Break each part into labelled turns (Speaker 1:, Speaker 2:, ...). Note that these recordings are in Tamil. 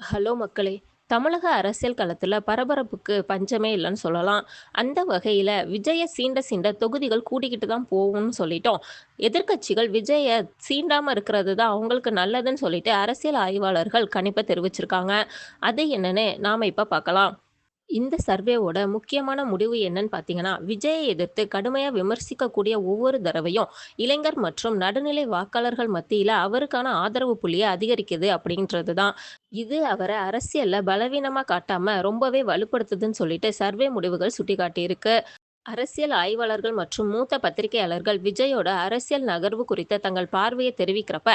Speaker 1: ஹலோ மக்களே! தமிழக அரசியல் களத்தில் பரபரப்புக்கு பஞ்சமே இல்லைன்னு சொல்லலாம். அந்த வகையில் விஜய சீண்ட சீண்ட தொகுதிகள் கூட்டிக்கிட்டு தான் போகும்னு சொல்லிட்டோம். எதிர்க்கட்சிகள் விஜயை சீண்டாமல் இருக்கிறது தான் அவங்களுக்கு நல்லதுன்னு சொல்லிட்டு அரசியல் ஆய்வாளர்கள் கணிப்பை தெரிவிச்சிருக்காங்க. அது என்னன்னு நாம் இப்போ பார்க்கலாம். இந்த சர்வேவோட முக்கியமான முடிவு என்னன்னு பார்த்தீங்கன்னா, விஜயை எதிர்த்து கடுமையாக விமர்சிக்கக்கூடிய ஒவ்வொரு தடவையும், இளைஞர் மற்றும் நடுநிலை வாக்காளர்கள் மத்தியில் அவருக்கான ஆதரவு புள்ளியை அதிகரிக்குது அப்படின்றது தான். இது அவரை அரசியலில் பலவீனமாக காட்டாமல் ரொம்பவே வலுப்படுத்துதுன்னு சொல்லிட்டு சர்வே முடிவுகள் சுட்டிக்காட்டியிருக்கு. அரசியல் ஆய்வாளர்கள் மற்றும் மூத்த பத்திரிகையாளர்கள் விஜயோட அரசியல் நகர்வு குறித்த தங்கள் பார்வையை தெரிவிக்கிறப்ப,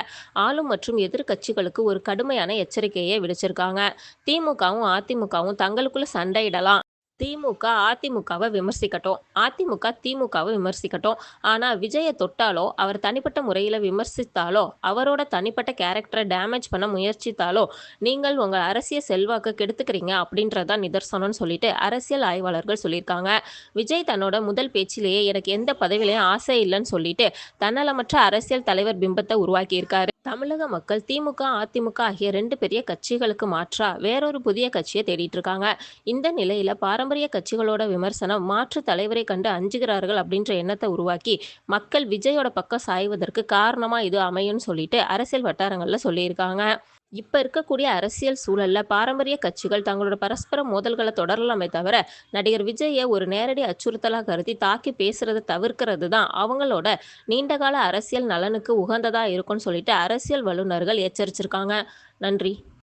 Speaker 1: ஆளும் மற்றும் எதிர்க்கட்சிகளுக்கு ஒரு கடுமையான எச்சரிக்கையை விடுச்சிருக்காங்க. திமுகவும், அதிமுகவும் தங்களுக்குள்ள சண்டையிடலாம். திமுக அதிமுகவை விமர்சிக்கட்டும். அதிமுக திமுகவை விமர்சிக்கட்டும். ஆனா விஜயை தொட்டாலோ, அவர் தனிப்பட்ட முறையில விமர்சித்தாலோ, அவரோட தனிப்பட்ட கேரக்டரை டேமேஜ் பண்ண முயற்சித்தாலோ, நீங்கள் உங்கள் அரசியல் செல்வாக்கு கெடுத்துக்கிறீங்க அப்படின்றதான் நிதர்சனம்னு சொல்லிட்டு அரசியல் ஆய்வாளர்கள் சொல்லியிருக்காங்க. விஜய் தன்னோட முதல் பேச்சிலேயே எனக்கு எந்த பதவியிலையும் ஆசை இல்லைன்னு சொல்லிட்டு, தன்னலமற்ற அரசியல் தலைவர் பிம்பத்தை உருவாக்கியிருக்காரு. தமிழக மக்கள் திமுக, அதிமுக ஆகிய ரெண்டு பெரிய கட்சிகளுக்கு மாற்றா வேறொரு புதிய கட்சியை தேடிட்டு இருக்காங்க. இந்த நிலையில பாரம்பரிய கட்சிகளோட விமர்சனம் மாற்று தலைவரை கண்டு அஞ்சுகிறார்கள் அப்படின்ற எண்ணத்தை உருவாக்கி, மக்கள் விஜயோட பக்கம் சாய்வதற்கு காரணமா இது அமையும்னு சொல்லிட்டு அரசியல் வட்டாரங்கள்ல சொல்லியிருக்காங்க. இப்போ இருக்கக்கூடிய அரசியல் சூழலில் பாரம்பரிய கட்சிகள் தங்களோட பரஸ்பர மோதல்களை தொடரலாமே தவிர, நடிகர் விஜயை ஒரு நேரடி அச்சுறுத்தலாக கருதி தாக்கி பேசுறத தவிர்க்கிறது தான் அவங்களோட நீண்டகால அரசியல் நலனுக்கு உகந்ததாக இருக்கும்னு சொல்லிட்டு அரசியல் வல்லுநர்கள் எச்சரிச்சிருக்காங்க. நன்றி.